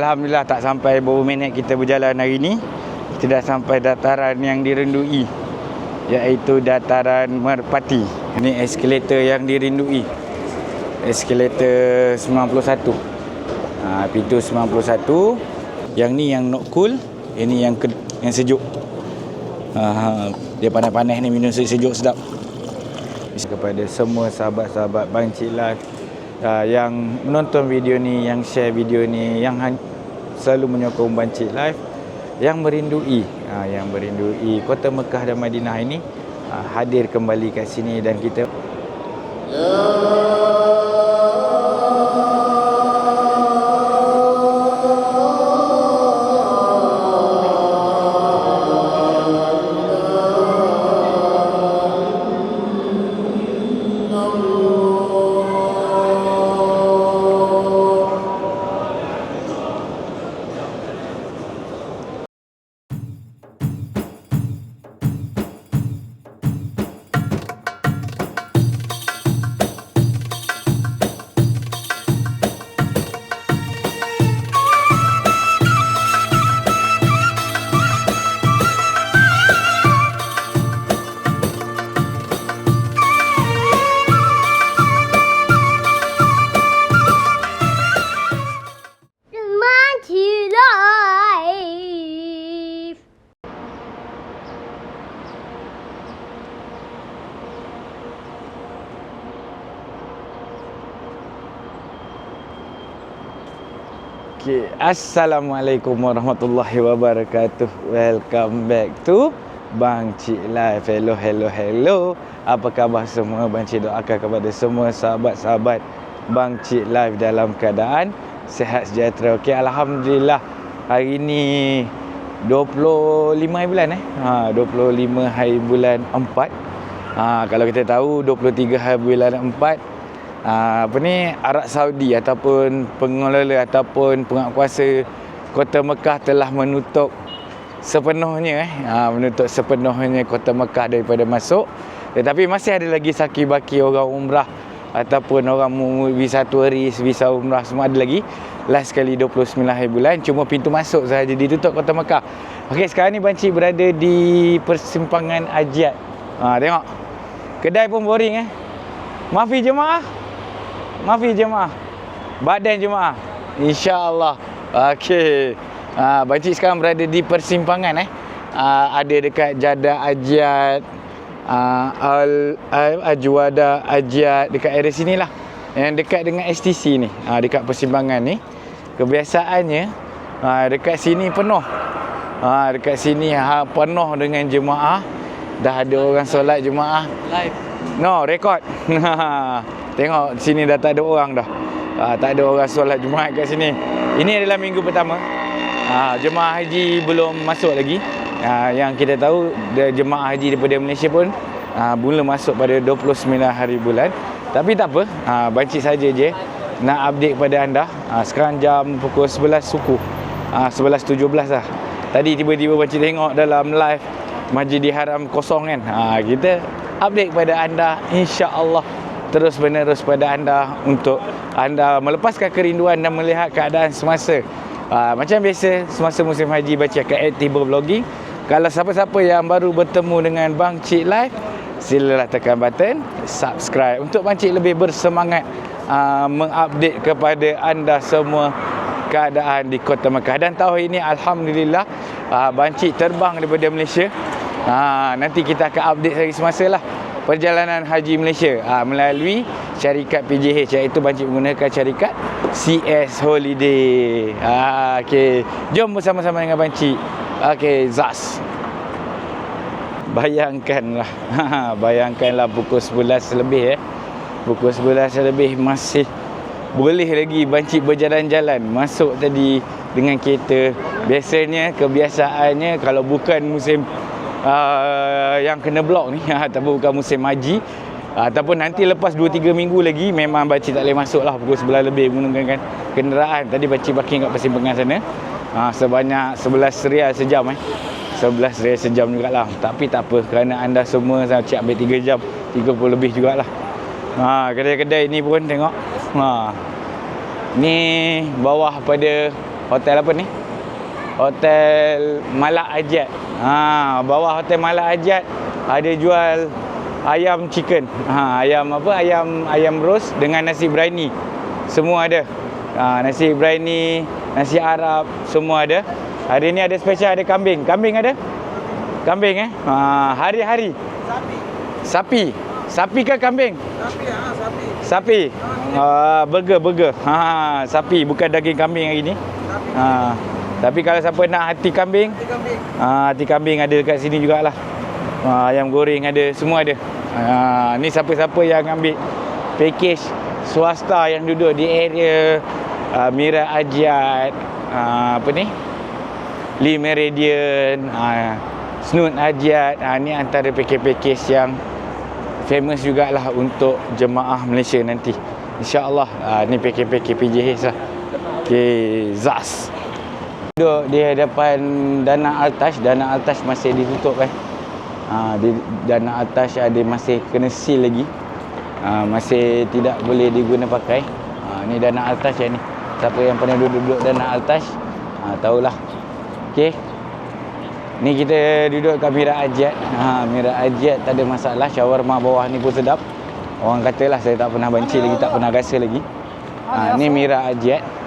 Alhamdulillah tak sampai berapa minit kita berjalan hari ni. Kita dah sampai dataran yang dirindui iaitu dataran Merpati. Ini eskalator yang dirindui. Eskalator 91. Ha, pintu 91. Yang ni yang not cool, ini yang ke, yang sejuk. Ha, dia panas-panas ni minum sejuk sedap. Kepada semua sahabat-sahabat Bang Cik Live uh, yang menonton video ni, yang share video ni, yang selalu menyokong Bancik Live yang merindui. Uh, yang merindui. Kota Mekah dan Madinah ini uh, hadir kembali kat sini dan kita Monkey Assalamualaikum warahmatullahi wabarakatuh. Welcome back to Bang Cik Live. Hello, hello, hello. Apa khabar semua? Bang Cik doakan kepada semua sahabat-sahabat Bang Cik Live dalam keadaan sehat sejahtera. Okey, alhamdulillah. Hari ni 25 hari bulan eh. Ha, 25 hari bulan 4. Ha, kalau kita tahu 23 hari bulan 4 uh, apa ni Arab Saudi ataupun pengelola ataupun penguatkuasa Kota Mekah telah menutup sepenuhnya eh. Uh, menutup sepenuhnya Kota Mekah daripada masuk. Tetapi masih ada lagi saki baki orang umrah ataupun orang visa turis, visa umrah semua ada lagi. Last sekali 29 hari bulan cuma pintu masuk sahaja ditutup Kota Mekah. Okey sekarang ni Banci berada di persimpangan Ajiat. Ha, tengok. Kedai pun boring eh. Maafi jemaah Maafi jemaah. Badan jemaah. InsyaAllah. Okey. Ha, Bancik sekarang berada di persimpangan eh. Ha, ada dekat Jada Ajiat. Ha, Al, Al Ajwada Ajiat. Dekat area sini lah. Yang dekat dengan STC ni. Ha, dekat persimpangan ni. Kebiasaannya. Ha, dekat sini penuh. Ha, dekat sini ha, penuh dengan jemaah. Dah ada orang solat jemaah. Live. No, rekod. Tengok sini dah tak ada orang dah. Ha, tak ada orang solat Jumaat kat sini. Ini adalah minggu pertama. Ha, jemaah haji belum masuk lagi. Ha, yang kita tahu jemaah haji daripada Malaysia pun ha, mula masuk pada 29 hari bulan. Tapi tak apa. Ha, bancik saja je nak update kepada anda. Ha, sekarang jam pukul 11 suku. Ha, 11.17 lah. Tadi tiba-tiba bancik tengok dalam live Masjidil Haram kosong kan. Ha, kita update kepada anda. insya-Allah terus menerus pada anda untuk anda melepaskan kerinduan dan melihat keadaan semasa. Uh, macam biasa semasa musim haji baca akan aktif vlogging. Kalau siapa-siapa yang baru bertemu dengan Bang Cik Live silalah tekan button subscribe untuk Bang Cik lebih bersemangat uh, mengupdate kepada anda semua keadaan di Kota Mekah. Dan tahun ini Alhamdulillah uh, Bang Cik terbang daripada Malaysia uh, nanti kita akan update hari semasa lah perjalanan haji Malaysia ha, melalui syarikat PJH iaitu Bancik menggunakan syarikat CS Holiday. Ha, okay. Jom bersama-sama dengan Bancik. Okey, Zas. Bayangkanlah. Bayangkanlah pukul 11 lebih eh. Pukul 11 lebih masih boleh lagi Bancik berjalan-jalan. Masuk tadi dengan kereta. Biasanya kebiasaannya kalau bukan musim uh, yang kena blok ni ataupun bukan musim haji uh, ataupun nanti lepas 2-3 minggu lagi memang baci tak boleh masuk lah pukul 11 lebih menggunakan kenderaan. Tadi baci parking kat persimpangan sana. Uh, sebanyak 11 rial sejam eh. 11 rial sejam jugalah. Tapi tak apa kerana anda semua saya cik ambil 3 jam 30 lebih jugalah. Ha, kedai-kedai ni pun tengok. Ha, ni bawah pada Hotel apa ni? Hotel Malak Ajat. Ha, bawah Hotel Malak Ajat ada jual ayam chicken. Ha, ayam apa? Ayam ayam roast dengan nasi briyani. Semua ada. Ha, nasi briyani, nasi Arab, semua ada. Hari ni ada special ada kambing. Kambing ada? Kambing eh? Ha, hari-hari. Sapi. Sapi. Sapi ke kambing? Sapi ah, sapi. Sapi. Ha, burger, burger. Ha, sapi bukan daging kambing hari ni. Sapi. Ha, tapi kalau siapa nak hati kambing, Hati kambing. ha, hati kambing ada dekat sini jugalah. Ha, ayam goreng ada, semua ada. Ha, ni siapa-siapa yang ambil package swasta yang duduk di area Mira Ajat, apa ni? Lee Meridian, Snoot Ajat. Ni antara package-package yang famous jugalah untuk jemaah Malaysia nanti. InsyaAllah uh, ni package-package PJH lah. Okay, ZAS. Duduk di hadapan Dana Altash. Dana Altash masih ditutup kan. Ha, di Dana Altash ada masih kena seal lagi. Ha, masih tidak boleh diguna pakai. Ha, ni Dana Altash yang ni. Siapa yang pernah duduk-duduk Dana Altash, ha, tahulah. Okey. Ni kita duduk kat Mira Ajat. Ha, Mira Ajat tak ada masalah. Shawarma bawah ni pun sedap. Orang katalah saya tak pernah banci lagi, tak pernah rasa lagi. Ha, ni Mira Ajat.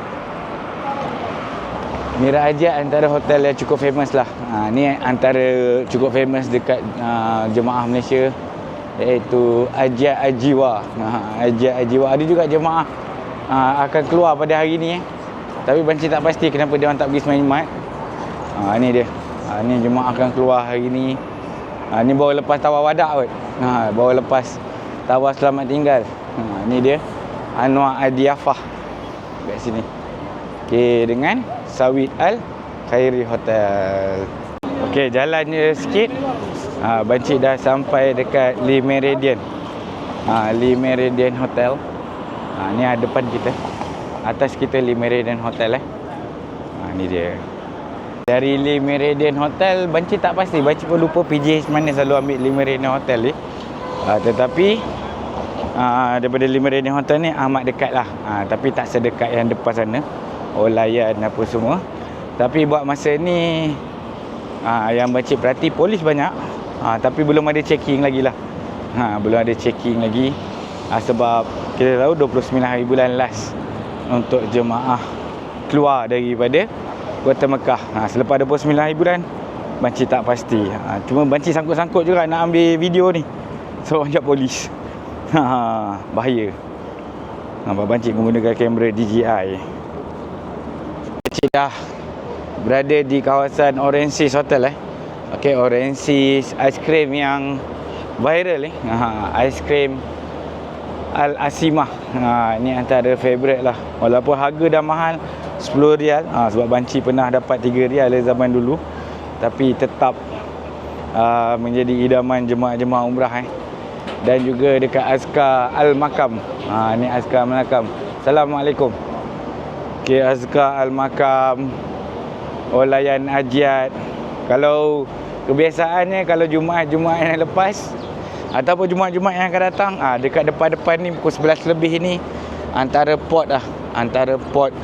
Mira Ajat antara hotel yang cukup famous lah. Ha, ni antara cukup famous dekat uh, jemaah Malaysia iaitu Ajat Ajiwa. Ha, Ajat Ajiwa. Ada juga jemaah uh, akan keluar pada hari ni. Eh. Tapi banci tak pasti kenapa dia orang tak pergi semain Jumaat. Ha, ni dia. Ha, ni jemaah akan keluar hari ni. Ha, ni baru lepas tawar wadak kot. Ha, baru lepas tawar selamat tinggal. Ha, ni dia. Anwar Adiafah. Kat sini. Okey, dengan Sawit Al Khairi Hotel. Okey, jalan je sikit. Ha, Bancik dah sampai dekat Lee Meridian. Ha, Lee Meridian Hotel. Ha, ni ada depan kita. Atas kita Lee Meridian Hotel eh. Ha, ni dia. Dari Lee Meridian Hotel, Banci tak pasti. Banci pun lupa PJ mana selalu ambil Lee Meridian Hotel ni. Ha, tetapi ha, daripada Lee Meridian Hotel ni amat dekat lah. Ha, tapi tak sedekat yang depan sana. Olayan apa semua. Tapi buat masa ni ha, yang Banci perhati polis banyak. Ha, tapi belum ada checking lagi lah. Ha, belum ada checking lagi. Ha, sebab kita tahu 29 hari bulan last untuk jemaah keluar daripada Kota Mekah. Ha, selepas 29 hari bulan, Banci tak pasti. Ha, cuma Banci sangkut-sangkut juga nak ambil video ni. So, banyak polis. Ha, bahaya. Nampak Banci menggunakan kamera DJI. Banci dah berada di kawasan Orensis Hotel eh. Okey, Orensis aiskrim yang viral eh. Ha, aiskrim Al Asimah. Ha, ni antara favorite lah. Walaupun harga dah mahal 10 rial. Ha, sebab banci pernah dapat 3 rial dari zaman dulu. Tapi tetap uh, menjadi idaman jemaah-jemaah umrah eh. Dan juga dekat Azkar Al Makam. Ha, ni Azkar Al Makam. Assalamualaikum. Okey, Azkar Al Makam. Olayan Ajiat. Kalau kebiasaannya kalau Jumaat-Jumaat yang lepas ataupun Jumaat-Jumaat yang akan datang ah dekat depan-depan ni pukul 11 lebih ni antara pot lah antara pot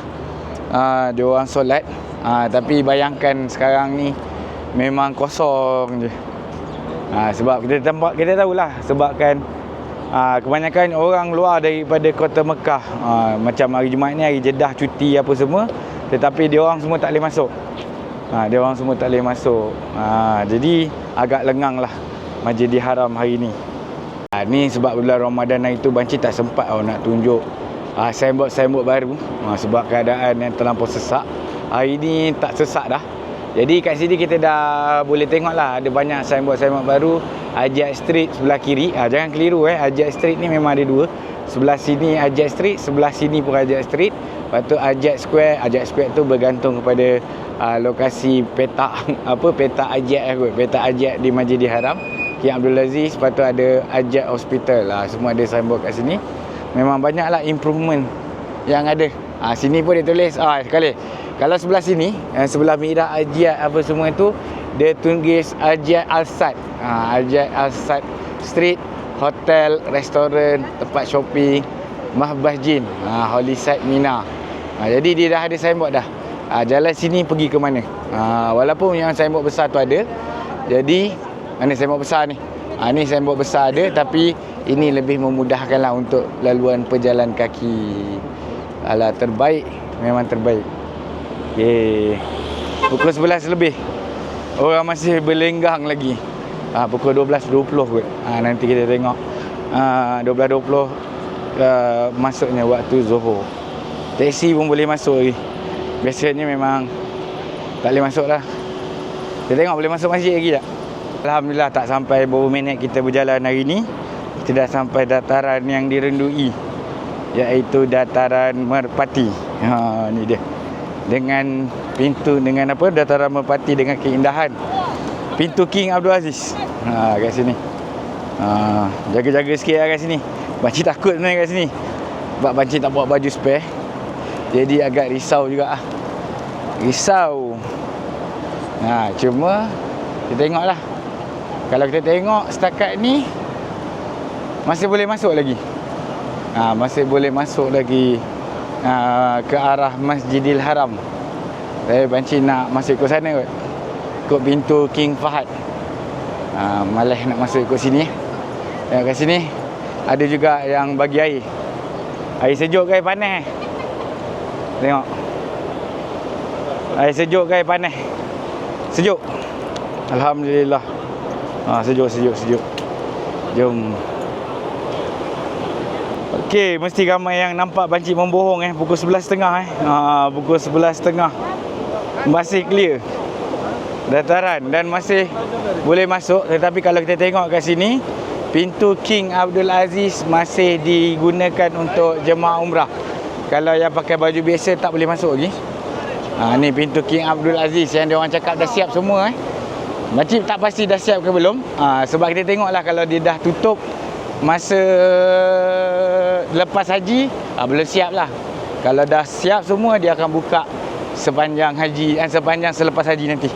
ah dia orang solat ah tapi bayangkan sekarang ni memang kosong je ah sebab kita tampak kita tahulah sebabkan ah kebanyakan orang luar daripada kota Mekah ah macam hari Jumaat ni hari Jeddah cuti apa semua tetapi dia orang semua tak boleh masuk Ha, dia orang semua tak boleh masuk. Ha, jadi agak lengang lah Masjidil Haram hari ni. Ha, ni sebab bulan Ramadan hari tu Banci tak sempat oh, nak tunjuk ha, signboard-signboard baru. Ha, sebab keadaan yang terlampau sesak. Hari ni tak sesak dah. Jadi kat sini kita dah boleh tengok lah ada banyak signboard-signboard baru. Ajak Street sebelah kiri. Ha, jangan keliru eh. Ajak Street ni memang ada dua. Sebelah sini Ajak Street, sebelah sini pun Ajak Street. Lepas tu Ajak Square, Ajak Square tu bergantung kepada uh, lokasi petak apa petak Ajak lah kot. Petak Ajak di Masjidil Haram. King Abdul Aziz, lepas tu ada Ajak Hospital lah. Semua ada signboard kat sini. Memang banyaklah improvement yang ada. Ha, sini pun dia tulis ah sekali. Kalau sebelah sini, eh, sebelah Mira Ajak apa semua tu, dia tulis Ajak Al-Sad. Ha, Ajak Al-Sad Street, hotel, restoran, tempat shopping, Mahbah Jin, ha, Holy Site Mina. Ha, jadi dia dah ada signboard dah. uh, jalan sini pergi ke mana. Uh, walaupun yang signboard besar tu ada. Jadi mana signboard besar ni? Ha, ni signboard besar ada tapi ini lebih memudahkan lah untuk laluan pejalan kaki. Alah terbaik, memang terbaik. Okey. Pukul 11 lebih. Orang masih berlenggang lagi. Ha, pukul 12.20 kot. Ha, nanti kita tengok. Ha, 12.20 uh, masuknya waktu Zohor. Teksi pun boleh masuk lagi. Biasanya memang tak boleh masuk lah. Kita tengok boleh masuk masjid lagi tak? Alhamdulillah tak sampai berapa minit kita berjalan hari ni. Kita dah sampai dataran yang direndui. Iaitu dataran Merpati. Ha, ni dia. Dengan pintu dengan apa? Dataran Merpati dengan keindahan. Pintu King Abdul Aziz. Ha, kat sini. Ha, jaga-jaga sikit lah kat sini. Banci takut sebenarnya kat sini. Sebab Banci tak bawa baju spare. Jadi agak risau juga ah. Risau. Ha, cuma kita tengoklah. Kalau kita tengok setakat ni masih boleh masuk lagi. Ha, masih boleh masuk lagi ha, ke arah Masjidil Haram. Saya banci nak masuk ke sana kot. Ikut pintu King Fahad. Ha, malah nak masuk ikut sini. Tengok kat sini ada juga yang bagi air. Air sejuk ke air panas? Tengok. Air sejuk ke air panas? Sejuk. Alhamdulillah. Ha, sejuk, sejuk, sejuk. Jom. Okey, mesti ramai yang nampak banci membohong eh. Pukul 11.30 eh. Ha, pukul 11.30. Masih clear. Dataran dan masih boleh masuk. Tetapi kalau kita tengok kat sini, pintu King Abdul Aziz masih digunakan untuk jemaah umrah. Kalau yang pakai baju biasa tak boleh masuk lagi. Ha, ni pintu King Abdul Aziz yang dia orang cakap dah siap semua eh. Makcik tak pasti dah siap ke belum ha, Sebab kita tengoklah kalau dia dah tutup Masa lepas haji ha, Belum siap lah. Kalau dah siap semua dia akan buka Sepanjang haji eh, Sepanjang selepas haji nanti.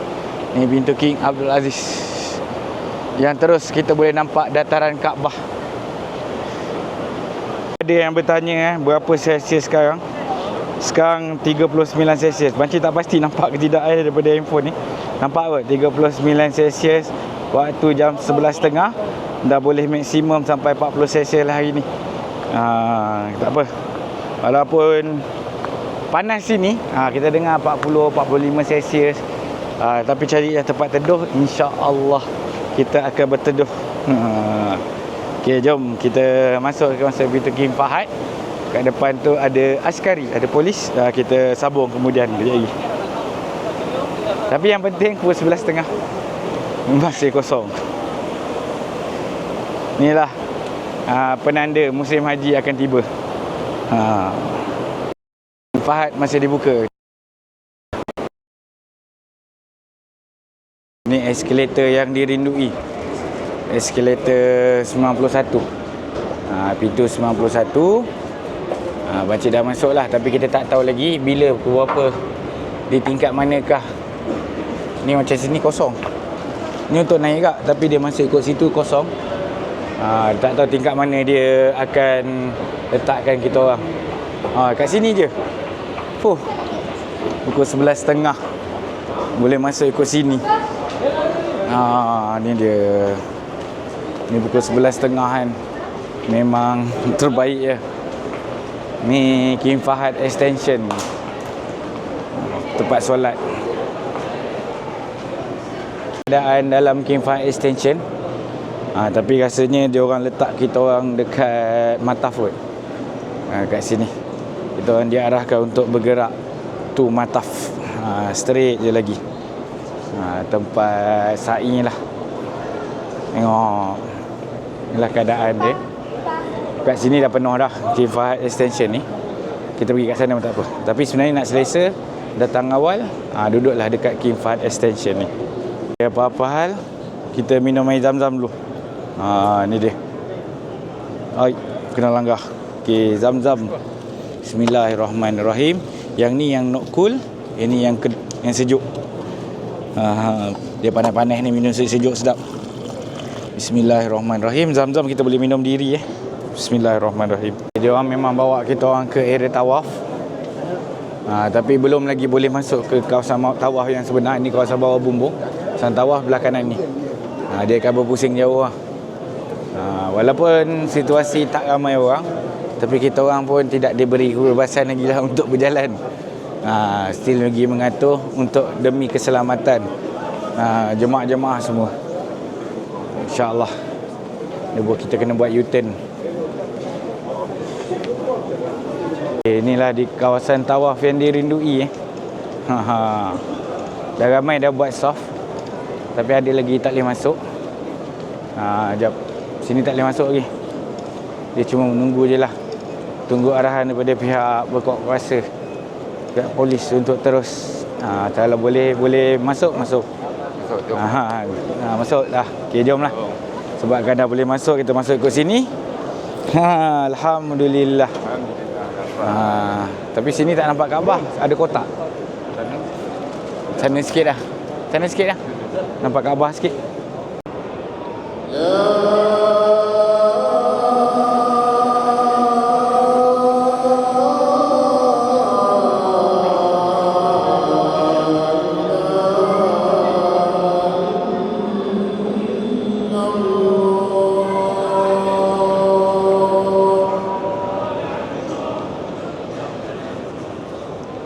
Ni pintu King Abdul Aziz. Yang terus kita boleh nampak dataran Kaabah. Ada yang bertanya eh, Berapa Celsius sekarang? Sekarang 39 Celsius. Banci tak pasti nampak ke tidak eh daripada handphone ni. Nampak kot 39 Celsius waktu jam 11.30 dah boleh maksimum sampai 40 Celsius lah hari ni. Ha, tak apa. Walaupun panas sini, ha, kita dengar 40 45 Celsius. Ha, tapi cari yang tempat teduh insya-Allah kita akan berteduh. Ha. Okey, jom kita masuk ke masa pintu Kim Fahad. Kat depan tu ada askari, ada polis. Uh, kita sambung kemudian lagi. Tapi yang penting pukul 11.30 masih kosong. Inilah uh, penanda musim haji akan tiba. Ha. Fahad masih dibuka. Ni eskalator yang dirindui. Eskalator 91. Ha, pintu 91. Ha, Bancik dah masuk lah Tapi kita tak tahu lagi Bila pukul berapa Di tingkat manakah Ni macam sini kosong Ni untuk naik kak Tapi dia masih ikut situ kosong ha, Tak tahu tingkat mana dia akan Letakkan kita orang. Ha, Kat sini je. Fuh. Pukul 11.30 Boleh masuk ikut sini. Ha, Ni dia. Ni pukul 11.30 kan. Memang terbaik ya Ni Kim Fahad Extension. Tempat solat. Keadaan dalam Kim Fahad Extension ha, Tapi rasanya dia orang letak kita orang dekat Mataf kot ha, Kat sini. Kita orang diarahkan untuk bergerak Tu Mataf ha, Straight je lagi. Ha, Tempat sa'i lah. Tengok. Inilah keadaan dia. Kat sini dah penuh dah Kim Fahad Extension ni. Kita pergi kat sana pun tak apa. Tapi sebenarnya nak selesa datang awal ha, duduklah dekat Kim Extension ni. Apa-apa hal kita minum air zam-zam dulu ha, ni dia Ay, kena langgar ok zam-zam Bismillahirrahmanirrahim yang ni yang not cool yang ni yang, ke, yang sejuk ha, dia panas-panas ni minum sejuk sedap Bismillahirrahmanirrahim Zam-zam kita boleh minum diri eh Bismillahirrahmanirrahim. Dia orang memang bawa kita orang ke area tawaf. Ha, tapi belum lagi boleh masuk ke kawasan Tawaf yang sebenar ni kawasan bawah bumbung. Kawasan Tawaf belah kanan ni. Ha, dia akan berpusing jauh lah. Ha, walaupun situasi tak ramai orang tapi kita orang pun tidak diberi kebebasan lagi lah untuk berjalan. Ha, still lagi mengatur untuk demi keselamatan ha, jemaah-jemaah semua. InsyaAllah. Kita kena buat U-turn. Okay, inilah di kawasan tawaf yang dirindui eh. Ha ha. Dah ramai dah buat soft. Tapi ada lagi tak boleh masuk. Ha jap. Sini tak boleh masuk lagi. Dia cuma menunggu je lah. Tunggu arahan daripada pihak berkuat kuasa. Pihak polis untuk terus ha, kalau boleh boleh masuk masuk. Masuk, jom. Ha, ha, masuk dah. Okey jomlah. Sebab kan dah boleh masuk kita masuk ikut sini. Ha alhamdulillah. Ha, tapi sini tak nampak Kaabah, ada kotak. Sana sikit dah. Sana sikit dah. Nampak Kaabah sikit.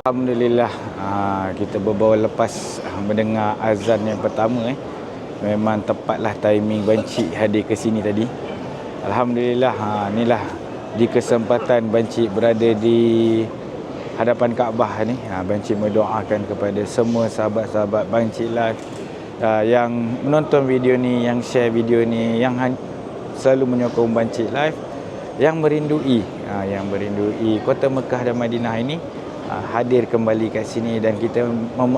Alhamdulillah ha, kita berbawa lepas ha, mendengar azan yang pertama eh. Memang tepatlah timing Bancik hadir ke sini tadi. Alhamdulillah ha, inilah di kesempatan Bancik berada di hadapan Kaabah ni. Ha, Bancik mendoakan kepada semua sahabat-sahabat Bancik lah yang menonton video ni, yang share video ni, yang selalu menyokong Bancik Live yang merindui ha, yang merindui kota Mekah dan Madinah ini ha, hadir kembali kat sini dan kita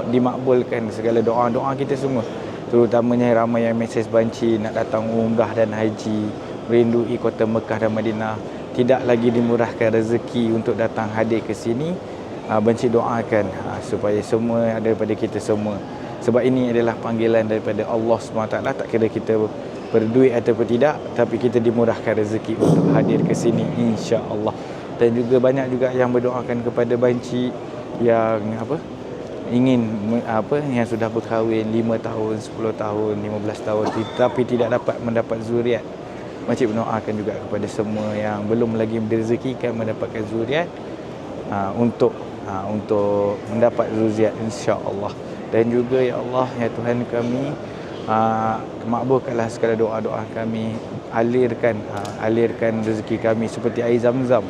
dimakbulkan segala doa-doa kita semua terutamanya ramai yang mesej banci nak datang umrah dan haji merindui kota Mekah dan Madinah. Tidak lagi dimurahkan rezeki untuk datang hadir ke sini. Ha, banci doakan ha, supaya semua daripada kita semua. Sebab ini adalah panggilan daripada Allah SWT tak kira kita berduit ataupun tidak tapi kita dimurahkan rezeki untuk hadir ke sini insya-Allah dan juga banyak juga yang berdoakan kepada banci yang apa? Ingin apa? Yang sudah berkahwin 5 tahun 10 tahun 15 tahun ti- tapi tidak dapat mendapat zuriat. Makcik mendoakan juga kepada semua yang belum lagi direzekikan mendapatkan zuriat uh, untuk uh, untuk mendapat zuriat insya-Allah. Dan juga ya Allah ya Tuhan kami uh, makbulkanlah segala doa-doa kami. Alirkan uh, alirkan rezeki kami seperti air zam-zam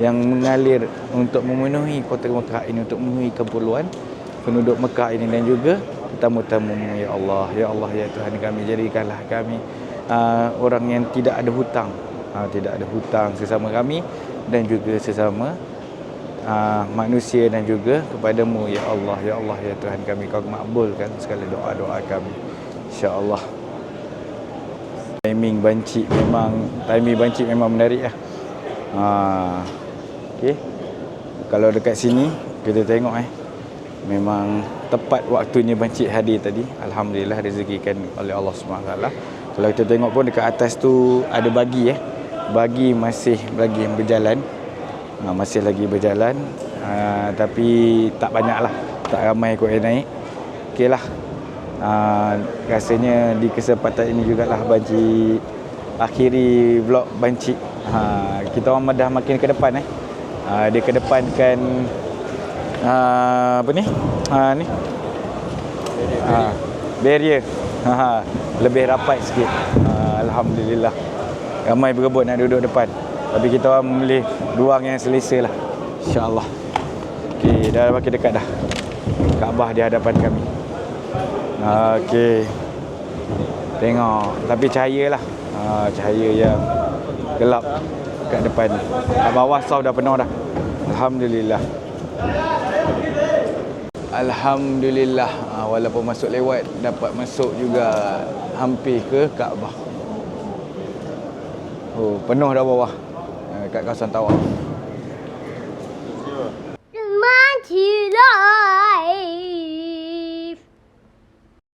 yang mengalir untuk memenuhi kota Mekah ini untuk memenuhi keperluan penduduk Mekah ini dan juga tetamu-tamu ya Allah ya Allah ya Tuhan kami jadikanlah kami uh, orang yang tidak ada hutang. Uh, tidak ada hutang sesama kami dan juga sesama uh, manusia dan juga kepadamu. Ya Allah ya Allah ya Tuhan kami kau makbulkan segala doa-doa kami. insya-Allah. Timing banci memang timing banci memang menarik lah ha okey. Kalau dekat sini kita tengok eh. Memang tepat waktunya banci hadir tadi. Alhamdulillah rezekikan oleh Allah SWT kalau kita tengok pun dekat atas tu ada bagi eh. Bagi masih lagi berjalan. Ha, masih lagi berjalan. Ha, tapi tak banyak lah tak ramai kot yang naik. Okey lah ha, rasanya di kesempatan ini jugalah Banci akhiri vlog Banci. Ha, kita orang dah makin ke depan eh ha, dia kedepankan ha, apa ni? Ha, ni? Barrier. Ha, lebih rapat sikit. Ha, Alhamdulillah. Ramai berebut nak duduk depan. Tapi kita orang memilih ruang yang selesa lah. InsyaAllah. Okay, dah makin dekat dah. Kaabah di hadapan kami. Okey. Tengok. Tapi cahaya lah. Ha, Cahaya yang Gelap Kat depan. Bawah soft dah penuh dah. Alhamdulillah. Alhamdulillah. Ha, Walaupun masuk lewat Dapat masuk juga Hampir ke Kaabah. Oh penuh dah bawah. Ha, Kat kawasan tawaf